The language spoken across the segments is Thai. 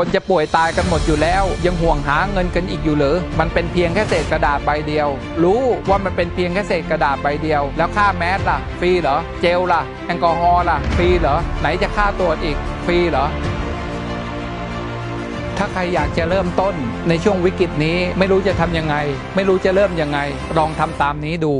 คนจะป่วยตายกันหมดอยู่แล้ว ยังห่วงหาเงินกันอีกอยู่หรือ มันเป็นเพียงแค่เศษกระดาษใบเดียว รู้ว่ามันเป็นเพียงแค่เศษกระดาษใบเดียว แล้วค่าแมสล่ะ ฟรีเหรอ เจลล่ะ แอลกอฮอล์ล่ะ ฟรีเหรอ ไหนจะค่าตรวจอีก ฟรีเหรอถ้าใครอยากจะเริ่มต้นในช่วงวิกฤตนี้ ไม่รู้จะทำยังไง ไม่รู้จะเริ่มยังไง ลองทำตามนี้ดู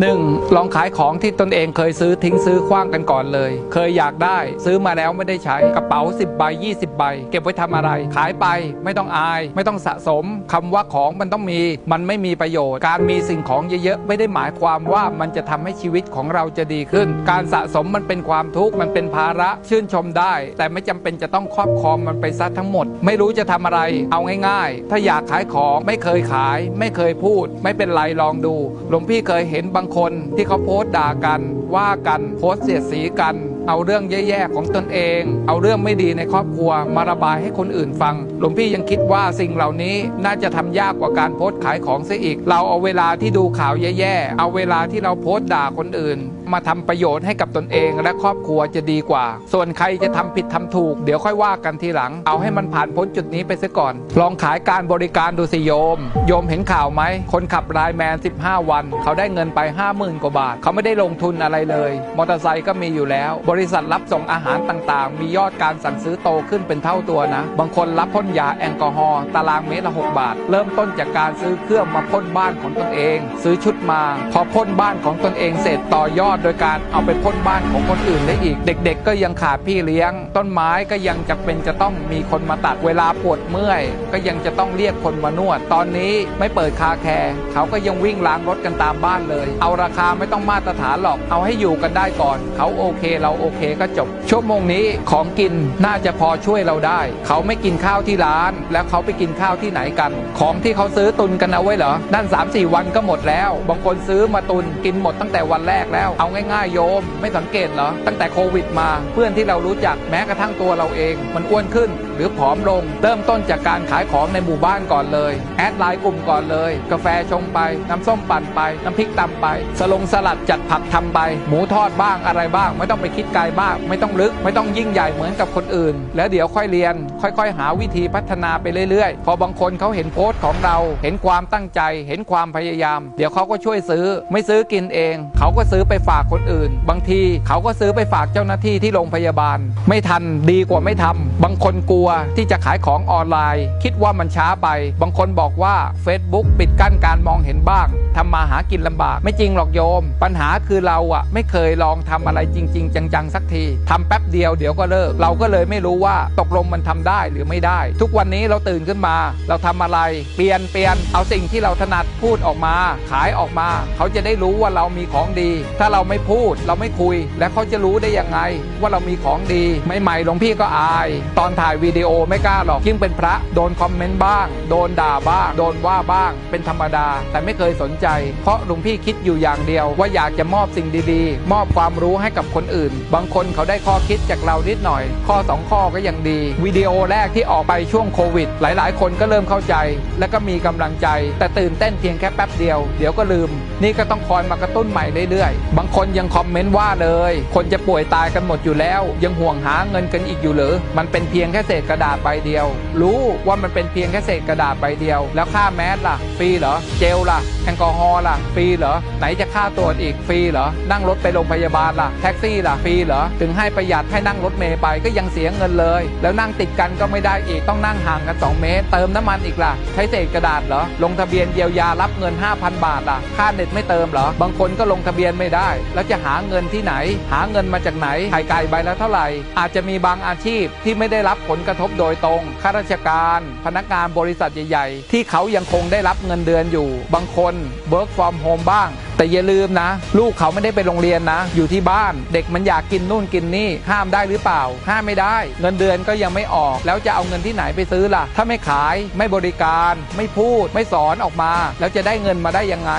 1. ลองขายของที่ตนเองเคยซื้อทิ้งซื้อคว้างกันก่อนเลย เคยอยากได้ ซื้อมาแล้วไม่ได้ใช้กระเป๋า 10 ใบ 20 ใบ เก็บไว้ทำอะไร ขายไปไม่ต้องอาย ไม่ต้องสะสมคำว่าของมันต้องมี มันไม่มีประโยชน์ การมีสิ่งของเยอะๆ ไม่ได้หมายความว่ามันจะทำให้ชีวิตของเราจะดีขึ้น การสะสมมันเป็นความทุกข์มันเป็นภาระชื่นชมได้ แต่ไม่จำเป็นจะต้องครอบครองมันไปซะทั้งหมด ไม่รู้จะทำอะไร เอาง่าย ๆ ถ้าอยากขายของไม่เคยขาย ไม่เคยพูด ไม่เป็นไรลองดูหลวงพี่เคยเห็นบางางคนที่เขาโพสต์ด่ากัน ว่ากันโพสต์เสียดสีกัน เอาเรื่องแย่ๆของตนเอง เอาเรื่องไม่ดีในครอบครัว มาระบายให้คนอื่นฟัง หลวงพี่ยังคิดว่าสิ่งเหล่านี้น่าจะทำยากกว่าการโพสต์ขายของเสียอีก เราเอาเวลาที่ดูข่าวแย่ๆ เอาเวลาที่เราโพสต์ด่าคนอื่น มาทำประโยชน์ให้กับตนเองและครอบครัวจะดีกว่า ส่วนใครจะทำผิดทำถูก เดี๋ยวค่อยว่ากันทีหลัง เอาให้มันผ่านพ้นจุดนี้ไปซะก่อน ลองขายการบริการดูสิโยม โยมเห็นข่าวไหม คนขับไลน์แมน 15 วัน เขาได้เงินไป 50,000 กว่าบาท เขาไม่ได้ลงทุนอะไรเลย มอเตอร์ไซค์ก็มีอยู่แล้ว บริษัทรับส่งอาหารต่างๆ มียอดการสั่งซื้อโตขึ้นเป็นเท่าตัวนะ บางคนรับพ่นยาแอลกอฮอล์ตารางเมตรละ 6 บาท เริ่มต้นจากการซื้อเครื่องมาพ่นบ้านของตนเอง ซื้อชุดมา พอพ่นบ้านของตนเองเสร็จต่อยอดโดยการเอาไปพ่นบ้านของคนอื่นได้อีก เด็ก ๆ ก็ยังขาดพี่เลี้ยง ต้นไม้ก็ยังจะเป็นจะต้องมีคนมาตัดเวลาปวดเมื่อย ก็ยังจะต้องเรียกคนมานวด ตอนนี้ไม่เปิดคาแคร์เขาก็ยังวิ่งล้างรถกันตามบ้านเลย เอาราคาไม่ต้องมาตรฐานหรอกเอาให้อยู่กันได้ก่อน เขาโอเคเราโอเคก็จบ ชั่วโมงนี้ของกินน่าจะพอช่วยเราได้ เขาไม่กินข้าวที่ร้าน แล้วเขาไปกินข้าวที่ไหนกัน ของที่เขาซื้อตุนกันเอาไว้เหรอนั่น3-4วันก็หมดแล้ว บางคนซื้อมาตุนกินหมดตั้งแต่วันแรกแล้วเอาง่ายๆโยม ไม่สังเกตเหรอ ตั้งแต่โควิดมา เพื่อนที่เรารู้จักแม้กระทั่งตัวเราเอง มันอ้วนขึ้น หรือผอมลง เริ่มต้นจากการขายของในหมู่บ้านก่อนเลย แอดไลน์กลุ่มก่อนเลย กาแฟชงไป น้ำส้มปั่นไป น้ำพริกตำไป สลงสลัดจัดผักทำไป หมูทอดบ้างอะไรบ้าง ไม่ต้องไปคิดไกลบ้าง ไม่ต้องลึก ไม่ต้องยิ่งใหญ่เหมือนกับคนอื่น แล้วเดี๋ยวค่อยเรียน ค่อยๆ หาวิธีพัฒนาไปเรื่อยๆ พอบางคนเขาเห็นโพสต์ของเรา เห็นความตั้งใจ เห็นความพยายาม เดี๋ยวเขาก็ช่วยซื้อ ไม่ซื้อกินเอง เขาก็ซื้อไปฝากคนอื่น บางทีเขาก็ซื้อไปฝากเจ้าหน้าที่ที่โรงพยาบาล ไม่ทันดีกว่าไม่ทำบางคนกลัวที่จะขายของออนไลน์ คิดว่ามันช้าไป บางคนบอกว่า Facebook ปิดกั้นการมองเห็นบ้างทำมาหากินลำบาก ไม่จริงหรอกโยม ปัญหาคือเราอะไม่เคยลองทำอะไรจริง ๆ จังๆสักทีทำแป๊บเดียวเดี๋ยวก็เลิก เราก็เลยไม่รู้ว่าตกลงมันทำได้หรือไม่ได้ ทุกวันนี้เราตื่นขึ้นมา เราทำอะไร เปลี่ยนเปลี่ยนเอาสิ่งที่เราถนัดพูดออกมา ขายออกมา เขาจะได้รู้ว่าเรามีของดี ถ้าเราราไม่พูด เราไม่คุย แล้วเขาจะรู้ได้ยังไง ว่าเรามีของดีใหม่ๆหลวงพี่ก็อาย ตอนถ่ายวิดีโอไม่กล้าหรอกยิ่งเป็นพระโดนคอมเมนต์บ้าง โดนด่าบ้าง โดนว่าบ้าง เป็นธรรมดา แต่ไม่เคยสนใจ เพราะหลวงพี่คิดอยู่อย่างเดียว ว่าอยากจะมอบสิ่งดีๆ มอบความรู้ให้กับคนอื่น บางคนเขาได้ข้อคิดจากเรานิดหน่อย ข้อ 2 ข้อก็ยังดีวิดีโอแรกที่ออกไปช่วงโควิด หลายๆ คนก็เริ่มเข้าใจ และก็มีกำลังใจ แต่ตื่นเต้นเพียงแค่แป๊บเดียวเดี๋ยวก็ลืม นี่ก็ต้องคอยมากระตุ้นใหม่เรื่อยๆบางคนยังคอมเมนต์ว่าเลย คนจะป่วยตายกันหมดอยู่แล้ว ยังห่วงหาเงินกันอีกอยู่หรือ มันเป็นเพียงแค่เศษกระดาษใบเดียว รู้ว่ามันเป็นเพียงแค่เศษกระดาษใบเดียว แล้วค่าแมสล่ะ ฟรีเหรอ เจลล่ะ แอลกอฮอล์ล่ะ ฟรีเหรอ ไหนจะค่าตรวจอีก ฟรีเหรอ นั่งรถไปโรงพยาบาลล่ะ แท็กซี่ล่ะ ฟรีเหรอ ถึงให้ประหยัดให้นั่งรถเมย์ไปก็ยังเสียเงินเลย แล้วนั่งติดกันก็ไม่ได้อีก ต้องนั่งห่างกัน 2 เมตร เติมน้ำมันอีกล่ะ ใช้เศษกระดาษเหรอ ลงทะเบียนเยียวยารับเงิน 5,000 บาทล่ะ ค่าเน็ตไม่เติมเหรอ บางคนก็ลงทะเบียนไม่ได้แล้วจะหาเงินที่ไหน หาเงินมาจากไหนไข่ไก่ใบละเท่าไหร่ อาจจะมีบางอาชีพที่ไม่ได้รับผลกระทบโดยตรง ข้าราชการ พนักงานบริษัทใหญ่ ๆ ที่เขายังคงได้รับเงินเดือนอยู่ บางคน work from home บ้างแต่อย่าลืมนะ ลูกเขาไม่ได้ไปโรงเรียนนะ อยู่ที่บ้านเด็กมันอยากกินนู่นกินนี่ ห้ามได้หรือเปล่า ห้ามไม่ได้ เงินเดือนก็ยังไม่ออก แล้วจะเอาเงินที่ไหนไปซื้อล่ะ ถ้าไม่ขายไม่บริการ ไม่พูด ไม่สอนออกมา แล้วจะได้เงินมาได้ยังไง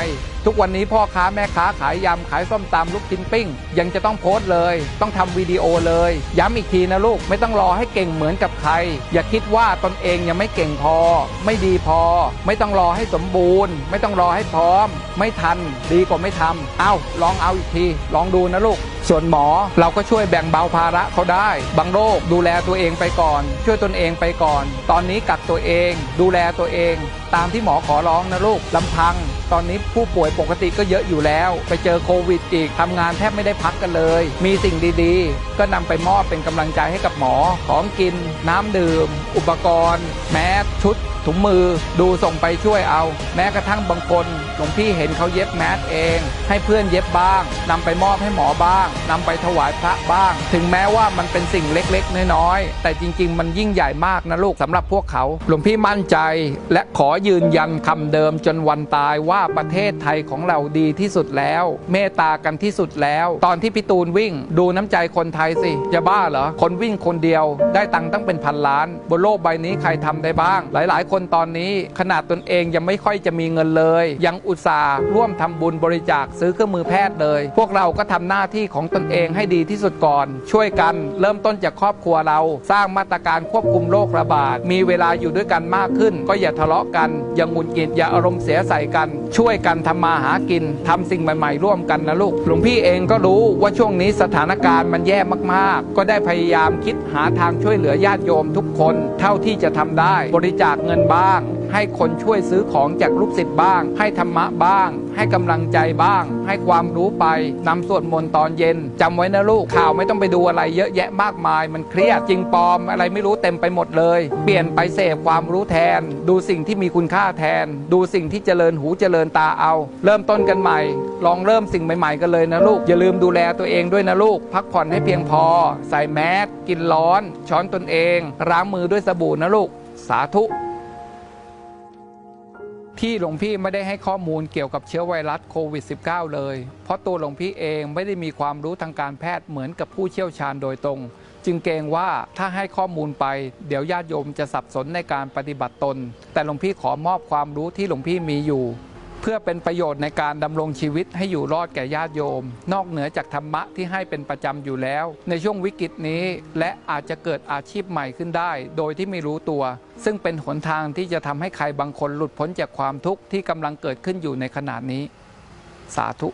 ทุกวันนี้พ่อค้าแม่ค้าขายยำขายส้มตำลูกชิ้นปิ้ง ยังจะต้องโพสต์เลย ต้องทำวิดีโอเลย ย้ำอีกทีนะลูกไม่ต้องรอให้เก่งเหมือนกับใคร อย่าคิดว่าตนเองยังไม่เก่งพอ ไม่ดีพอ ไม่ต้องรอให้สมบูรณ์ ไม่ต้องรอให้พร้อม ไม่ทันดีกว่าไม่ทำเอาลองเอาอีกที ลองดูนะลูก ส่วนหมอเราก็ช่วยแบ่งเบาภาระเขาได้ บางโรคดูแลตัวเองไปก่อน ช่วยตนเองไปก่อน ตอนนี้กักตัวเอง ดูแลตัวเอง ตามที่หมอขอร้องนะลูกลำพัง ตอนนี้ผู้ป่วยปกติก็เยอะอยู่แล้ว ไปเจอโควิดอีกทำงานแทบไม่ได้พักกันเลย มีสิ่งดีๆ ก็นำไปมอบเป็นกำลังใจให้กับหมอของกิน น้ำดื่ม อุปกรณ์ แมสชุดถุงมือดูส่งไปช่วยเอา แม้กระทั่งบางคนหลวงพี่เห็นเขาเย็บแมสเอง ให้เพื่อนเย็บบ้างนำไปมอบให้หมอบ้างนำไปถวายพระบ้าง ถึงแม้ว่ามันเป็นสิ่งเล็กๆ น้อยๆ แต่จริง ๆ มันยิ่งใหญ่มากนะลูกสำหรับพวกเขา หลวงพี่มั่นใจและขอยืนยันคำเดิมจนวันตายว่าประเทศไทยของเราดีที่สุดแล้ว เมตตากันที่สุดแล้ว ตอนที่พี่ตูนวิ่ง ดูน้ำใจคนไทยสิจะบ้าเหรอคนวิ่งคนเดียวได้ตังค์ตั้งเป็นพันล้าน บนโลกใบนี้ใครทำได้บ้าง หลาย ๆ คนตอนนี้ขนาดตนเองยังไม่ค่อยจะมีเงินเลย ยังอุตส่าห์ร่วมทำบุญบริจาคซื้อเครื่องมือแพทย์เลย พวกเราก็ทำหน้าที่ของตนเองให้ดีที่สุดก่อน ช่วยกันเริ่มต้นจากครอบครัวเรา สร้างมาตรการควบคุมโรคระบาด มีเวลาอยู่ด้วยกันมากขึ้น ก็อย่าทะเลาะกัน อย่าหงุดหงิดอย่าอารมณ์เสียใส่กัน ช่วยกันทำมาหากินทำสิ่งใหม่ๆร่วมกันนะลูกหลวงพี่เองก็รู้ว่าช่วงนี้สถานการณ์มันแย่มากๆ ก็ได้พยายามคิดหาทางช่วยเหลือญาติโยมทุกคน เท่าที่จะทำได้ บริจาคเงินบ้าง ให้คนช่วยซื้อของจากลูกศิษย์บ้าง ให้ธรรมะบ้าง ให้กำลังใจบ้าง ให้ความรู้ไปนำสวดมนต์ตอนเย็นจำไว้นะลูกข่าวไม่ต้องไปดูอะไรเยอะแยะมากมาย มันเครียดจริงปลอมอะไรไม่รู้เต็มไปหมดเลย เปลี่ยนไปเสพความรู้แทน ดูสิ่งที่มีคุณค่าแทน ดูสิ่งที่เจริญหูเจริญตาเอา เริ่มต้นกันใหม่ ลองเริ่มสิ่งใหม่ๆกันเลยนะลูก อย่าลืมดูแลตัวเองด้วยนะลูก พักผ่อนให้เพียงพอ ใส่แมสกินร้อน ช้อนตนเอง ล้างมือด้วยสบู่นะลูก สาธุ ที่หลวงพี่ไม่ได้ให้ข้อมูลเกี่ยวกับเชื้อไวรัสโควิด -19 เลย เพราะตัวหลวงพี่เองไม่ได้มีความรู้ทางการแพทย์เหมือนกับผู้เชี่ยวชาญโดยตรง จึงเกรงว่าถ้าให้ข้อมูลไป เดี๋ยวญาติโยมจะสับสนในการปฏิบัติตน แต่หลวงพี่ขอมอบความรู้ที่หลวงพี่มีอยู่ เพื่อเป็นประโยชน์ในการดำรงชีวิตให้อยู่รอดแก่ญาติโยม นอกเหนือจากธรรมะที่ให้เป็นประจำอยู่แล้ว ในช่วงวิกฤตนี้และอาจจะเกิดอาชีพใหม่ขึ้นได้ โดยที่ไม่รู้ตัว ซึ่งเป็นหนทางที่จะทำให้ใครบางคนหลุดพ้นจากความทุกข์ที่กำลังเกิดขึ้นอยู่ในขณะนี้ สาธุ